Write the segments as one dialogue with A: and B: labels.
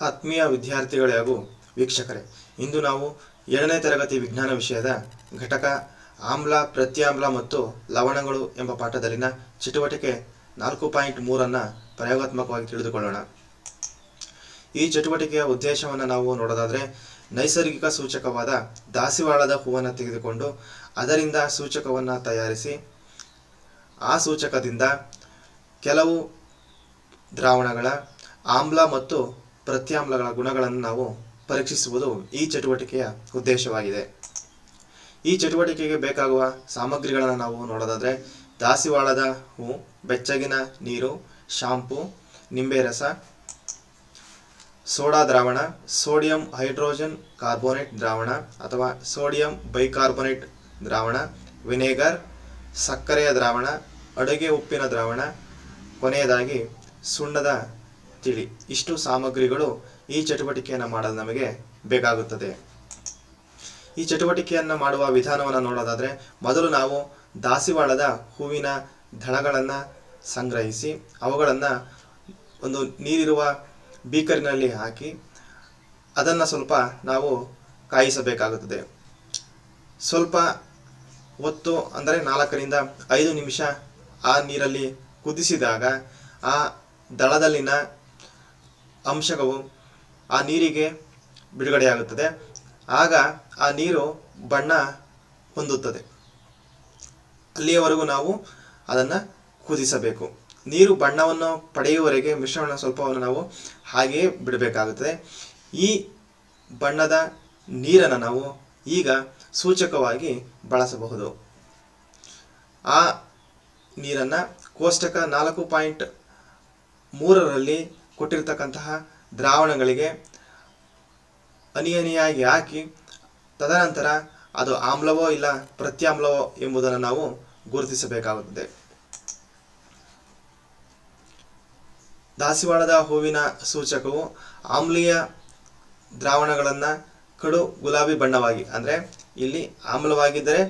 A: ಆತ್ಮೀಯ ವಿದ್ಯಾರ್ಥಿಗಳೇ ಹಾಗೂ ವೀಕ್ಷಕರೇ, ಇಂದು ನಾವು ಏಳನೇ ತರಗತಿ ವಿಜ್ಞಾನ ವಿಷಯದ ಘಟಕ ಆಮ್ಲ, ಪ್ರತ್ಯಾಮ್ಲ ಮತ್ತು ಲವಣಗಳು ಎಂಬ ಪಾಠದಲ್ಲಿನ ಚಟುವಟಿಕೆ ನಾಲ್ಕು ಪಾಯಿಂಟ್ ಮೂರನ್ನು ಪ್ರಯೋಗಾತ್ಮಕವಾಗಿ ತಿಳಿದುಕೊಳ್ಳೋಣ. ಈ ಚಟುವಟಿಕೆಯ ಉದ್ದೇಶವನ್ನು ನಾವು ನೋಡೋದಾದರೆ, ನೈಸರ್ಗಿಕ ಸೂಚಕವಾದ ದಾಸಿವಾಳದ ಹೂವನ್ನು ತೆಗೆದುಕೊಂಡು ಅದರಿಂದ ಸೂಚಕವನ್ನು ತಯಾರಿಸಿ, ಆ ಸೂಚಕದಿಂದ ಕೆಲವು ದ್ರಾವಣಗಳ ಆಮ್ಲ ಮತ್ತು ಪ್ರತ್ಯಾಮ್ಲಗಳ ಗುಣಗಳನ್ನು ನಾವು ಪರೀಕ್ಷಿಸುವುದು ಈ ಚಟುವಟಿಕೆಯ ಉದ್ದೇಶವಾಗಿದೆ. ಈ ಚಟುವಟಿಕೆಗೆ ಬೇಕಾಗುವ ಸಾಮಗ್ರಿಗಳನ್ನು ನಾವು ನೋಡೋದಾದರೆ ದಾಸಿವಾಳದ ಹೂ, ಬೆಚ್ಚಗಿನ ನೀರು, ಶಾಂಪು, ನಿಂಬೆ ರಸ, ಸೋಡಾ ದ್ರಾವಣ, ಸೋಡಿಯಂ ಹೈಡ್ರೋಜನ್ ಕಾರ್ಬೋನೇಟ್ ದ್ರಾವಣ ಅಥವಾ ಸೋಡಿಯಂ ಬೈಕಾರ್ಬೋನೇಟ್ ದ್ರಾವಣ, ವಿನೆಗರ್, ಸಕ್ಕರೆಯ ದ್ರಾವಣ, ಅಡುಗೆ ಉಪ್ಪಿನ ದ್ರಾವಣ, ಕೊನೆಯದಾಗಿ ಸುಣ್ಣದ ತಿಳಿ ಇಷ್ಟು ಸಾಮಗ್ರಿಗಳು ಈ ಚಟುವಟಿಕೆಯನ್ನು ಮಾಡಲು ನಮಗೆ ಬೇಕಾಗುತ್ತದೆ. ಈ ಚಟುವಟಿಕೆಯನ್ನು ಮಾಡುವ ವಿಧಾನವನ್ನು ನೋಡೋದಾದರೆ, ಮೊದಲು ನಾವು ದಾಸಿವಾಳದ ಹೂವಿನ ದಳಗಳನ್ನು ಸಂಗ್ರಹಿಸಿ, ಅವುಗಳನ್ನು ಒಂದು ನೀರಿರುವ ಬೀಕರಿನಲ್ಲಿ ಹಾಕಿ, ಅದನ್ನು ಸ್ವಲ್ಪ ನಾವು ಕಾಯಿಸಬೇಕಾಗುತ್ತದೆ. ಸ್ವಲ್ಪ ಹೊತ್ತು, ಅಂದರೆ ನಾಲ್ಕರಿಂದ ಐದು ನಿಮಿಷ ಆ ನೀರಲ್ಲಿ ಕುದಿಸಿದಾಗ, ಆ ದಳದಲ್ಲಿನ ಅಂಶವು ಆ ನೀರಿಗೆ ಬಿಡುಗಡೆಯಾಗುತ್ತದೆ. ಆಗ ಆ ನೀರು ಬಣ್ಣ ಹೊಂದುತ್ತದೆ. ಅಲ್ಲಿಯವರೆಗೂ ನಾವು ಅದನ್ನು ಕುದಿಸಬೇಕು. ನೀರು ಬಣ್ಣವನ್ನು ಪಡೆಯುವವರೆಗೆ ಮಿಶ್ರಣ ಸ್ವಲ್ಪವನ್ನು ನಾವು ಹಾಗೆಯೇ ಬಿಡಬೇಕಾಗುತ್ತದೆ. ಈ ಬಣ್ಣದ ನೀರನ್ನು ನಾವು ಈಗ ಸೂಚಕವಾಗಿ ಬಳಸಬಹುದು. ಆ ನೀರನ್ನು ಕೋಷ್ಟಕ ನಾಲ್ಕು ಪಾಯಿಂಟ್ ಮೂರರಲ್ಲಿ ಕೊಟ್ಟಿರ್ತಕ್ಕಂತಹ ದ್ರಾವಣಗಳಿಗೆ ಅನಿಯನಿಯಾಗಿ ಹಾಕಿ, ತದನಂತರ ಅದು ಆಮ್ಲವೋ ಇಲ್ಲ ಪ್ರತ್ಯಾಮ್ಲವೋ ಎಂಬುದನ್ನು ನಾವು ಗುರುತಿಸಬೇಕಾಗುತ್ತದೆ. ದಾಸಿವಾಳದ ಹೂವಿನ ಸೂಚಕವು ಆಮ್ಲೀಯ ದ್ರಾವಣಗಳನ್ನು ಕಡು ಗುಲಾಬಿ ಬಣ್ಣವಾಗಿ, ಅಂದರೆ ಇಲ್ಲಿ ಆಮ್ಲವಾಗಿದ್ದರೆ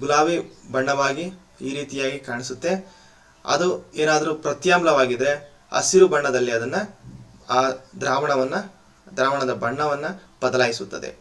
A: ಗುಲಾಬಿ ಬಣ್ಣವಾಗಿ ಈ ರೀತಿಯಾಗಿ ಕಾಣಿಸುತ್ತೆ. ಅದು ಏನಾದರೂ ಪ್ರತ್ಯಾಮ್ಲವಾಗಿದ್ದರೆ ಹಸಿರು ಬಣ್ಣದಲ್ಲಿ ಅದನ್ನು ಆ ದ್ರಾವಣವನ್ನು, ದ್ರಾವಣದ ಬಣ್ಣವನ್ನು ಬದಲಾಯಿಸುತ್ತದೆ.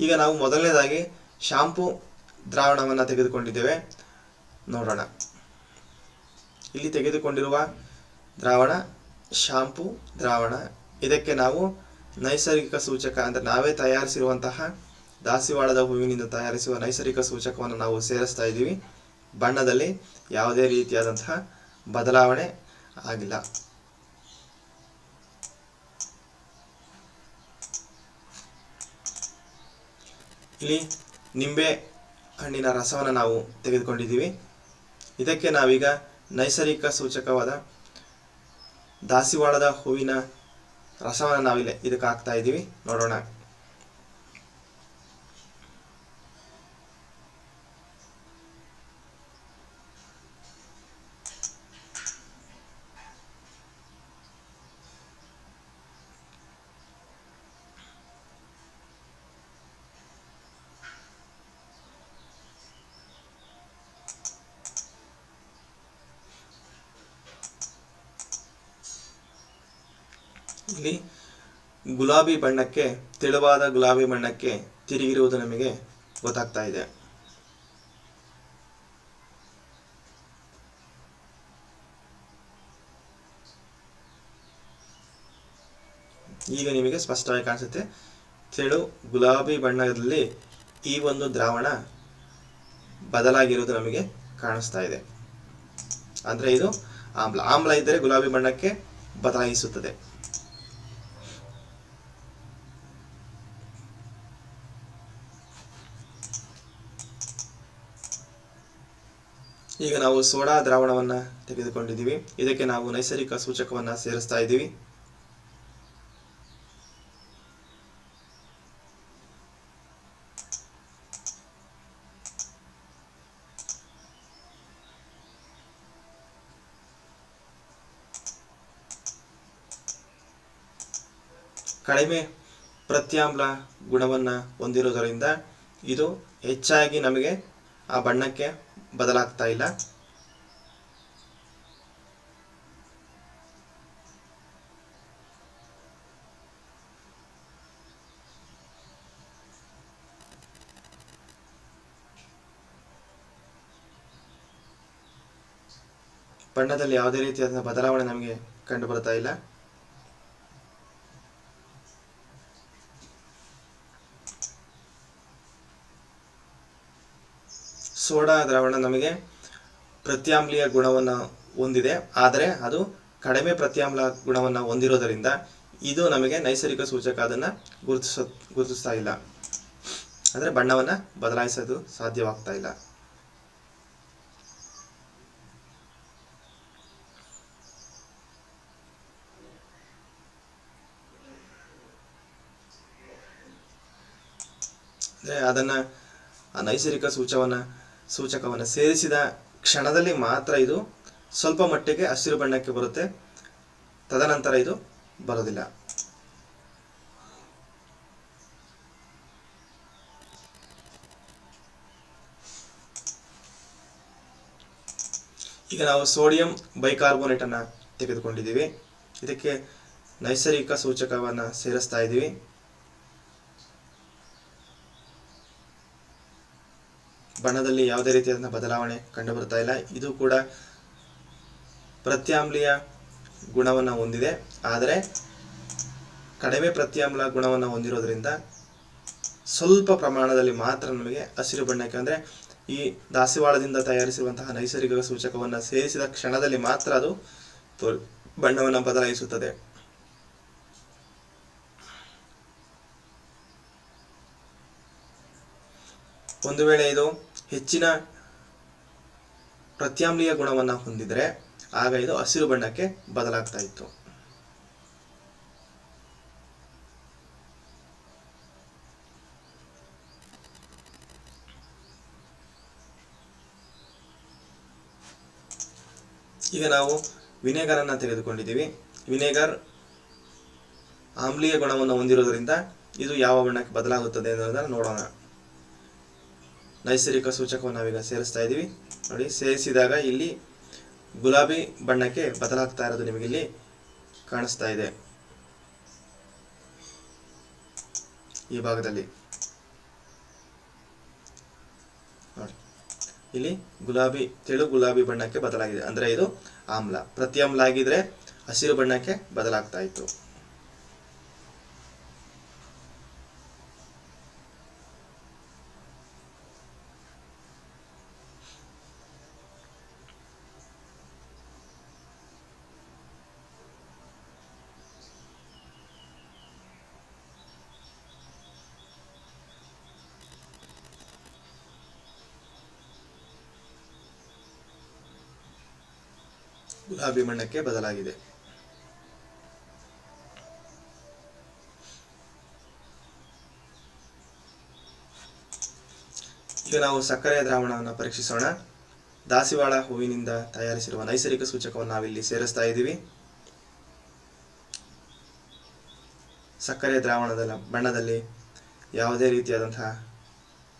A: ಈಗ ನಾವು ಮೊದಲನೇದಾಗಿ ಶಾಂಪೂ ದ್ರಾವಣವನ್ನು ತೆಗೆದುಕೊಂಡಿದ್ದೇವೆ. ನೋಡೋಣ. ಇಲ್ಲಿ ತೆಗೆದುಕೊಂಡಿರುವ ದ್ರಾವಣ, ಶಾಂಪೂ ದ್ರಾವಣ. ಇದಕ್ಕೆ ನಾವು ನೈಸರ್ಗಿಕ ಸೂಚಕ ಅಂದರೆ ನಾವೇ ತಯಾರಿಸಿರುವಂತಹ ದಾಸಿವಾಳದ ಹೂವಿನಿಂದ ತಯಾರಿಸುವ ನೈಸರ್ಗಿಕ ಸೂಚಕವನ್ನು ನಾವು ಸೇರಿಸ್ತಾ ಇದ್ದೀವಿ. ಬಣ್ಣದಲ್ಲಿ ಯಾವುದೇ ರೀತಿಯಾದಂತಹ ಬದಲಾವಣೆ ಆಗಿಲ್ಲ. ಇಲ್ಲಿ ನಿಂಬೆ ಹಣ್ಣಿನ ರಸವನ್ನು ನಾವು ತೆಗೆದುಕೊಂಡಿದ್ದೀವಿ. ಇದಕ್ಕೆ ನಾವೀಗ ನೈಸರ್ಗಿಕ ಸೂಚಕವಾದ ದಾಸಿವಾಳದ ಹೂವಿನ ರಸವನ್ನು ನಾವಿಲ್ಲಿ ಇದಕ್ಕೆ ಹಾಕ್ತಾ ಇದ್ದೀವಿ. ನೋಡೋಣ. ಇಲ್ಲಿ ಗುಲಾಬಿ ಬಣ್ಣಕ್ಕೆ, ತೆಳುವಾದ ಗುಲಾಬಿ ಬಣ್ಣಕ್ಕೆ ತಿರುಗಿರುವುದು ನಮಗೆ ಗೊತ್ತಾಗ್ತಾ ಇದೆ. ಈಗ ನಿಮಗೆ ಸ್ಪಷ್ಟವಾಗಿ ಕಾಣಿಸುತ್ತೆ. ತೆಳು ಗುಲಾಬಿ ಬಣ್ಣದಲ್ಲಿ ಈ ಒಂದು ದ್ರಾವಣ ಬದಲಾಗಿರುವುದು ನಮಗೆ ಕಾಣಿಸ್ತಾ ಇದೆ. ಅಂದರೆ ಇದು ಆಮ್ಲ ಆಮ್ಲ ಇದ್ದರೆ ಗುಲಾಬಿ ಬಣ್ಣಕ್ಕೆ ಬದಲಾಯಿಸುತ್ತದೆ. ಈಗ ನಾವು ಸೋಡಾ ದ್ರಾವಣವನ್ನು ತೆಗೆದುಕೊಂಡಿದ್ದೀವಿ. ಇದಕ್ಕೆ ನಾವು ನೈಸರ್ಗಿಕ ಸೂಚಕವನ್ನು ಸೇರಿಸ್ತಾ ಇದ್ದೀವಿ. ಕಡಿಮೆ ಪ್ರತ್ಯಾಮ್ಲ ಗುಣವನ್ನು ಹೊಂದಿರುವುದರಿಂದ ಇದು ಹೆಚ್ಚಾಗಿ ನಮಗೆ ಆ ಬಣ್ಣಕ್ಕೆ ಬದಲಾಗ್ತಾ ಇಲ್ಲ. ಬಣ್ಣದಲ್ಲಿ ಯಾವುದೇ ರೀತಿಯಾದ ಬದಲಾವಣೆ ನಮಗೆ ಕಂಡು ಬರ್ತಾ ಇಲ್ಲ. ಸೋಡಾ ದ್ರಾವಣ ನಮಗೆ ಪ್ರತ್ಯಾಮ್ಲೀಯ ಗುಣವನ್ನು ಹೊಂದಿದೆ. ಆದರೆ ಅದು ಕಡಿಮೆ ಪ್ರತ್ಯಾಮ್ಲ ಗುಣವನ್ನು ಹೊಂದಿರೋದರಿಂದ ಇದು ನಮಗೆ ನೈಸರ್ಗಿಕ ಸೂಚಕ ಅದನ್ನು ಗುರುತಿಸ, ಗುರುತಿಸ್ತಾ ಇಲ್ಲ. ಅಂದರೆ ಬಣ್ಣವನ್ನು ಬದಲಾಯಿಸೋದು ಸಾಧ್ಯವಾಗ್ತಾ ಇಲ್ಲ. ಅಂದರೆ ಅದನ್ನು ಆ ನೈಸರ್ಗಿಕ ಸೂಚವನ್ನು ಸೂಚಕವನ್ನು ಸೇರಿಸಿದ ಕ್ಷಣದಲ್ಲಿ ಮಾತ್ರ ಇದು ಸ್ವಲ್ಪ ಮಟ್ಟಿಗೆ ಹಸಿರು ಬಣ್ಣಕ್ಕೆ ಬರುತ್ತೆ. ತದನಂತರ ಇದು ಬರೋದಿಲ್ಲ ಈಗ ನಾವು ಸೋಡಿಯಂ ಬೈಕಾರ್ಬೋನೇಟನ್ನು ತೆಗೆದುಕೊಂಡಿದ್ದೀವಿ. ಇದಕ್ಕೆ ನೈಸರ್ಗಿಕ ಸೂಚಕವನ್ನು ಸೇರಿಸ್ತಾ ಇದ್ದೀವಿ. ಬಣ್ಣದಲ್ಲಿ ಯಾವುದೇ ರೀತಿಯಾದ ಬದಲಾವಣೆ ಕಂಡು ಬರ್ತಾ ಇಲ್ಲ. ಇದು ಕೂಡ ಪ್ರತ್ಯಾಮ್ಲೀಯ ಗುಣವನ್ನು ಹೊಂದಿದೆ. ಆದರೆ ಕಡಿಮೆ ಪ್ರತ್ಯಾಮ್ಲ ಗುಣವನ್ನು ಹೊಂದಿರೋದ್ರಿಂದ ಸ್ವಲ್ಪ ಪ್ರಮಾಣದಲ್ಲಿ ಮಾತ್ರ ನಮಗೆ ಹಸಿರು ಬಣ್ಣಕ್ಕೆ ಅಂದರೆ ಈ ದಾಸಿವಾಳದಿಂದ ತಯಾರಿಸಿರುವಂತಹ ನೈಸರ್ಗಿಕ ಸೂಚಕವನ್ನು ಸೇರಿಸಿದ ಕ್ಷಣದಲ್ಲಿ ಮಾತ್ರ ಅದು ಬಣ್ಣವನ್ನು ಬದಲಾಯಿಸುತ್ತದೆ. ಒಂದು ವೇಳೆ ಇದು ಹೆಚ್ಚಿನ ಪ್ರತ್ಯಾಮ್ಲೀಯ ಗುಣವನ್ನು ಹೊಂದಿದರೆ ಆಗ ಇದು ಹಸಿರು ಬಣ್ಣಕ್ಕೆ ಬದಲಾಗ್ತಾ ಇತ್ತು. ಈಗ ನಾವು ವಿನೆಗರನ್ನು ತೆಗೆದುಕೊಂಡಿದ್ದೀವಿ. ವಿನೆಗರ್ ಆಮ್ಲೀಯ ಗುಣವನ್ನು ಹೊಂದಿರೋದ್ರಿಂದ ಇದು ಯಾವ ಬಣ್ಣಕ್ಕೆ ಬದಲಾಗುತ್ತದೆ ಅನ್ನೋದನ್ನು ನೋಡೋಣ. ನೈಸರ್ಗಿಕ ಸೂಚಕವನ್ನು ನಾವೀಗ ಸೇರಿಸ್ತಾ ಇದ್ದೀವಿ. ನೋಡಿ, ಸೇರಿಸಿದಾಗ ಇಲ್ಲಿ ಗುಲಾಬಿ ಬಣ್ಣಕ್ಕೆ ಬದಲಾಗ್ತಾ ಇರೋದು ನಿಮಗೆ ಇಲ್ಲಿ ಕಾಣಿಸ್ತಾ ಇದೆ. ಈ ಭಾಗದಲ್ಲಿ. ಇಲ್ಲಿ ಗುಲಾಬಿ, ತೆಳು ಗುಲಾಬಿ ಬಣ್ಣಕ್ಕೆ ಬದಲಾಗಿದೆ. ಅಂದರೆ ಇದು ಆಮ್ಲ. ಪ್ರತಿ ಆಮ್ಲ ಆಗಿದ್ರೆ ಹಸಿರು ಬಣ್ಣಕ್ಕೆ ಬದಲಾಗ್ತಾ ಇತ್ತು. ಗುಲಾಬಿ ಬಣ್ಣಕ್ಕೆ ಬದಲಾಗಿದೆ. ಈಗ ನಾವು ಸಕ್ಕರೆಯ ದ್ರಾವಣವನ್ನು ಪರೀಕ್ಷಿಸೋಣ. ದಾಸಿವಾಳ ಹೂವಿನಿಂದ ತಯಾರಿಸಿರುವ ನೈಸರ್ಗಿಕ ಸೂಚಕವನ್ನು ನಾವಿಲ್ಲಿ ಸೇರಿಸ್ತಾ ಇದ್ದೀವಿ. ಸಕ್ಕರೆಯ ದ್ರಾವಣದ ಬಣ್ಣದಲ್ಲಿ ಯಾವುದೇ ರೀತಿಯಾದಂತಹ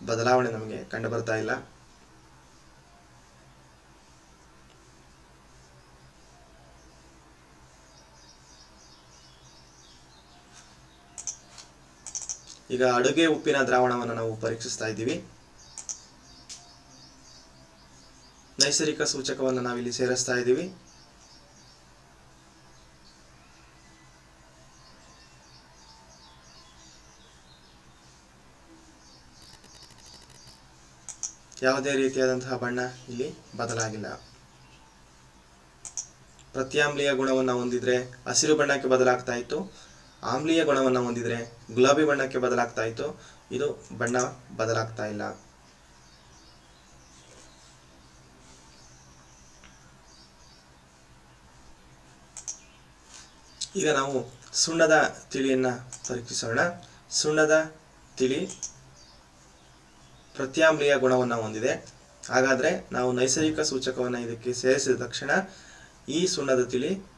A: ಬದಲಾವಣೆ ನಮಗೆ ಕಂಡು ಬರ್ತಾ ಇಲ್ಲ. ಈಗ ಅಡುಗೆ ಉಪ್ಪಿನ ದ್ರಾವಣವನ್ನು ನಾವು ಪರೀಕ್ಷಿಸ್ತಾ ಇದ್ದೀವಿ. ನೈಸರ್ಗಿಕ ಸೂಚಕವನ್ನು ನಾವಿಲ್ಲಿ ಸೇರಿಸ್ತಾ ಇದ್ದೀವಿ. ಯಾವುದೇ ರೀತಿಯಾದಂತಹ ಬಣ್ಣ ಇಲ್ಲಿ ಬದಲಾಗಿಲ್ಲ. ಪ್ರತ್ಯಾಮ್ಲೀಯ ಗುಣವನ್ನು ಹೊಂದಿದ್ರೆ ಹಸಿರು ಬಣ್ಣಕ್ಕೆ ಬದಲಾಗ್ತಾ ಇತ್ತು. ಆಮ್ಲೀಯ ಗುಣವನ್ನು ಹೊಂದಿದರೆ ಗುಲಾಬಿ ಬಣ್ಣಕ್ಕೆ ಬದಲಾಗ್ತಾ ಇತ್ತು. ಇದು ಬಣ್ಣ ಬದಲಾಗ್ತಾ ಇಲ್ಲ. ಈಗ ನಾವು ಸುಣ್ಣದ ತಿಳಿಯನ್ನು ಪರೀಕ್ಷಿಸೋಣ. ಸುಣ್ಣದ ತಿಳಿ ಪ್ರತ್ಯಾಮ್ಲೀಯ ಗುಣವನ್ನು ಹೊಂದಿದೆ. ಹಾಗಾದರೆ ನಾವು ನೈಸರ್ಗಿಕ ಸೂಚಕವನ್ನು ಇದಕ್ಕೆ ಸೇರಿಸಿದ ತಕ್ಷಣ ಈ ಸುಣ್ಣದ ತಿಳಿ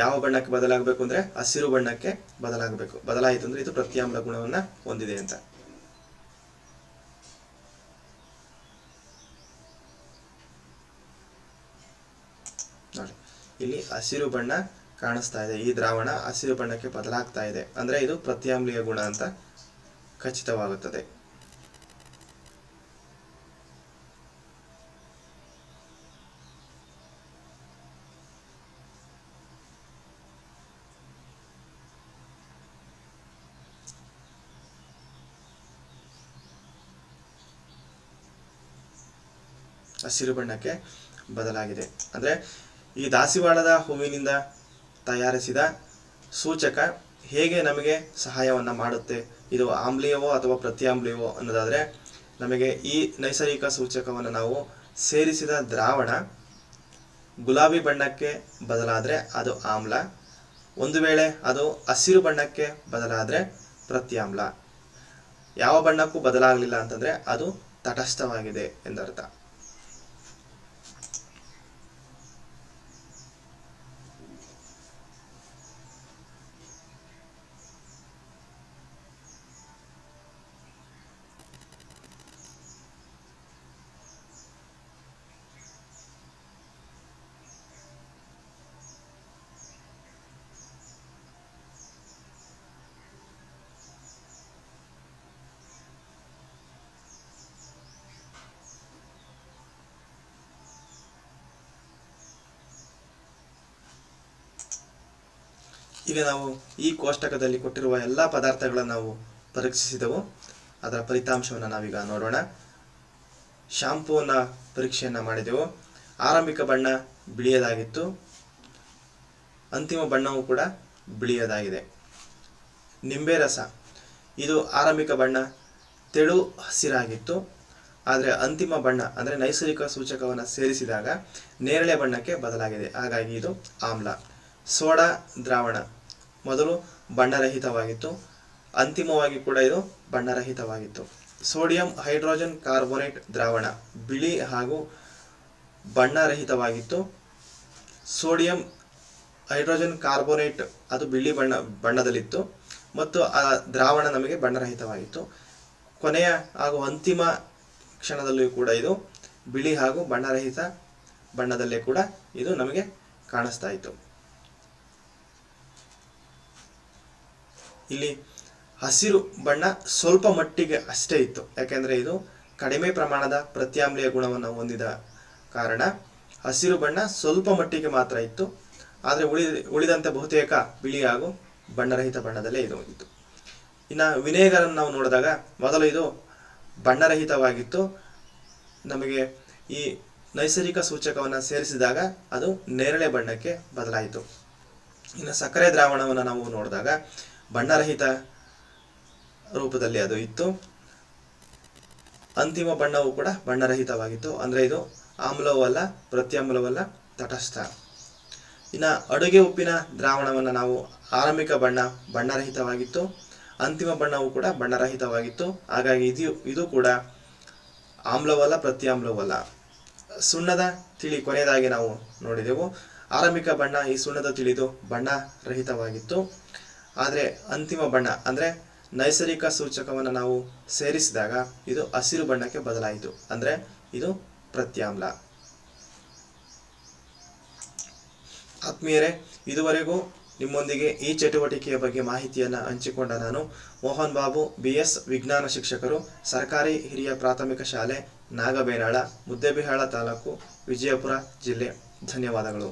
A: ಯಾವ ಬಣ್ಣಕ್ಕೆ ಬದಲಾಗಬೇಕು ಅಂದರೆ ಹಸಿರು ಬಣ್ಣಕ್ಕೆ ಬದಲಾಗಬೇಕು. ಬದಲಾಯಿತು ಅಂದರೆ ಇದು ಪ್ರತ್ಯಾಮ್ಲ ಗುಣವನ್ನು ಹೊಂದಿದೆ ಅಂತ. ನೋಡಿ, ಇಲ್ಲಿ ಹಸಿರು ಬಣ್ಣ ಕಾಣಿಸ್ತಾ ಇದೆ. ಈ ದ್ರಾವಣ ಹಸಿರು ಬಣ್ಣಕ್ಕೆ ಬದಲಾಗ್ತಾ ಇದೆ. ಅಂದರೆ ಇದು ಪ್ರತ್ಯಾಮ್ಲೀಯ ಗುಣ ಅಂತ ಖಚಿತವಾಗುತ್ತದೆ. ಹಸಿರು ಬಣ್ಣಕ್ಕೆ ಬದಲಾಗಿದೆ. ಅಂದರೆ ಈ ದಾಸಿವಾಳದ ಹೂವಿನಿಂದ ತಯಾರಿಸಿದ ಸೂಚಕ ಹೇಗೆ ನಮಗೆ ಸಹಾಯವನ್ನು ಮಾಡುತ್ತೆ? ಇದು ಆಮ್ಲೀಯವೋ ಅಥವಾ ಪ್ರತ್ಯಾಮ್ಲೀಯವೋ ಅನ್ನೋದಾದರೆ ನಮಗೆ ಈ ನೈಸರ್ಗಿಕ ಸೂಚಕವನ್ನು ನಾವು ಸೇರಿಸಿದ ದ್ರಾವಣ ಗುಲಾಬಿ ಬಣ್ಣಕ್ಕೆ ಬದಲಾದರೆ ಅದು ಆಮ್ಲ, ಒಂದು ವೇಳೆ ಅದು ಹಸಿರು ಬಣ್ಣಕ್ಕೆ ಬದಲಾದರೆ ಪ್ರತ್ಯಾಮ್ಲ. ಯಾವ ಬಣ್ಣಕ್ಕೂ ಬದಲಾಗಲಿಲ್ಲ ಅಂತಂದರೆ ಅದು ತಟಸ್ಥವಾಗಿದೆ ಎಂದರ್ಥ. ಈಗ ನಾವು ಈ ಕೋಷ್ಟಕದಲ್ಲಿ ಕೊಟ್ಟಿರುವ ಎಲ್ಲ ಪದಾರ್ಥಗಳನ್ನು ನಾವು ಪರೀಕ್ಷಿಸಿದೆವು. ಅದರ ಫಲಿತಾಂಶವನ್ನು ನಾವೀಗ ನೋಡೋಣ. ಶಾಂಪೂನ ಪರೀಕ್ಷೆಯನ್ನು ಮಾಡಿದೆವು. ಆರಂಭಿಕ ಬಣ್ಣ ಬಿಳಿಯದಾಗಿತ್ತು. ಅಂತಿಮ ಬಣ್ಣವೂ ಕೂಡ ಬಿಳಿಯದಾಗಿದೆ. ನಿಂಬೆ ರಸ. ಇದು ಆರಂಭಿಕ ಬಣ್ಣ, ತೆಳು ಹಸಿರಾಗಿತ್ತು. ಆದರೆ ಅಂತಿಮ ಬಣ್ಣ, ಅಂದರೆ ನೈಸರ್ಗಿಕ ಸೂಚಕವನ್ನು ಸೇರಿಸಿದಾಗ ನೇರಳೆ ಬಣ್ಣಕ್ಕೆ ಬದಲಾಗಿದೆ. ಹಾಗಾಗಿ ಇದು ಆಮ್ಲ. ಸೋಡಾ ದ್ರಾವಣ. ಮೊದಲು ಬಣ್ಣರಹಿತವಾಗಿತ್ತು ಅಂತಿಮವಾಗಿ ಕೂಡ ಇದು ಬಣ್ಣರಹಿತವಾಗಿತ್ತು ಸೋಡಿಯಂ ಹೈಡ್ರೋಜನ್ ಕಾರ್ಬೋನೇಟ್ ದ್ರಾವಣ, ಬಿಳಿ ಹಾಗೂ ಬಣ್ಣರಹಿತವಾಗಿತ್ತು. ಸೋಡಿಯಂ ಹೈಡ್ರೋಜನ್ ಕಾರ್ಬೋನೇಟ್, ಅದು ಬಿಳಿ ಬಣ್ಣ, ಬಣ್ಣದಲ್ಲಿತ್ತು. ಮತ್ತು ಆ ದ್ರಾವಣ ನಮಗೆ ಬಣ್ಣರಹಿತವಾಗಿತ್ತು. ಕೊನೆಯ ಹಾಗೂ ಅಂತಿಮ ಕ್ಷಣದಲ್ಲಿಯೂ ಕೂಡ ಇದು ಬಿಳಿ ಹಾಗೂ ಬಣ್ಣರಹಿತ ಬಣ್ಣದಲ್ಲೇ ಕೂಡ ಇದು ನಮಗೆ ಕಾಣಿಸ್ತಾ ಇತ್ತು. ಇಲ್ಲಿ ಹಸಿರು ಬಣ್ಣ ಸ್ವಲ್ಪ ಮಟ್ಟಿಗೆ ಅಷ್ಟೇ ಇತ್ತು. ಯಾಕೆಂದರೆ ಇದು ಕಡಿಮೆ ಪ್ರಮಾಣದ ಪ್ರತ್ಯಾಮ್ಲೀಯ ಗುಣವನ್ನು ಹೊಂದಿದ ಕಾರಣ ಹಸಿರು ಬಣ್ಣ ಸ್ವಲ್ಪ ಮಟ್ಟಿಗೆ ಮಾತ್ರ ಇತ್ತು. ಆದರೆ ಉಳಿ, ಉಳಿದಂತೆ ಬಹುತೇಕ ಬಿಳಿ ಹಾಗೂ ಬಣ್ಣರಹಿತ ಬಣ್ಣದಲ್ಲೇ ಇದು ಇತ್ತು ಇನ್ನು ವಿನೇಗರನ್ನು ನಾವು ನೋಡಿದಾಗ ಮೊದಲು ಇದು ಬಣ್ಣರಹಿತವಾಗಿತ್ತು. ನಮಗೆ ಈ ನೈಸರ್ಗಿಕ ಸೂಚಕವನ್ನು ಸೇರಿಸಿದಾಗ ಅದು ನೇರಳೆ ಬಣ್ಣಕ್ಕೆ ಬದಲಾಯಿತು. ಇನ್ನು ಸಕ್ಕರೆ ದ್ರಾವಣವನ್ನು ನಾವು ನೋಡಿದಾಗ ಬಣ್ಣರಹಿತ ರೂಪದಲ್ಲಿ ಅದು ಇತ್ತು. ಅಂತಿಮ ಬಣ್ಣವು ಕೂಡ ಬಣ್ಣರಹಿತವಾಗಿತ್ತು. ಅಂದರೆ ಇದು ಆಮ್ಲವಲ್ಲ, ಪ್ರತ್ಯಾಮ್ಲವಲ್ಲ, ತಟಸ್ಥ. ಇನ್ನು ಅಡುಗೆ ಉಪ್ಪಿನ ದ್ರಾವಣವನ್ನು ನಾವು ಆರಂಭಿಕ ಬಣ್ಣ ಬಣ್ಣರಹಿತವಾಗಿತ್ತು. ಅಂತಿಮ ಬಣ್ಣವು ಕೂಡ ಬಣ್ಣರಹಿತವಾಗಿತ್ತು. ಹಾಗಾಗಿ ಇದು ಇದು ಕೂಡ ಆಮ್ಲವಲ್ಲ, ಪ್ರತ್ಯಾಮ್ಲವಲ್ಲ. ಸುಣ್ಣದ ತಿಳಿ ಕೊನೆಯದಾಗಿ ನಾವು ನೋಡಿದೆವು. ಆರಂಭಿಕ ಬಣ್ಣ ಈ ಸುಣ್ಣದ ತಿಳಿದು ಬಣ್ಣ ರಹಿತವಾಗಿತ್ತು ಆದರೆ ಅಂತಿಮ ಬಣ್ಣ, ಅಂದರೆ ನೈಸರ್ಗಿಕ ಸೂಚಕವನ್ನು ನಾವು ಸೇರಿಸಿದಾಗ ಇದು ಹಸಿರು ಬಣ್ಣಕ್ಕೆ ಬದಲಾಯಿತು. ಅಂದರೆ ಇದು ಪ್ರತ್ಯಾಮ್ಲ ಆತ್ಮೀಯರೇ, ಇದುವರೆಗೂ ನಿಮ್ಮೊಂದಿಗೆ ಈ ಚಟುವಟಿಕೆಯ ಬಗ್ಗೆ ಮಾಹಿತಿಯನ್ನು ಹಂಚಿಕೊಂಡ ನಾನು ಮೋಹನ್ ಬಾಬು ಬಿ ಎಸ್ ವಿಜ್ಞಾನ ಶಿಕ್ಷಕರು, ಸರ್ಕಾರಿ ಹಿರಿಯ ಪ್ರಾಥಮಿಕ ಶಾಲೆ ನಾಗಬೇನಾಳ, ಮುದ್ದೇಬಿಹಾಳ ತಾಲೂಕು ವಿಜಯಪುರ ಜಿಲ್ಲೆ. ಧನ್ಯವಾದಗಳು.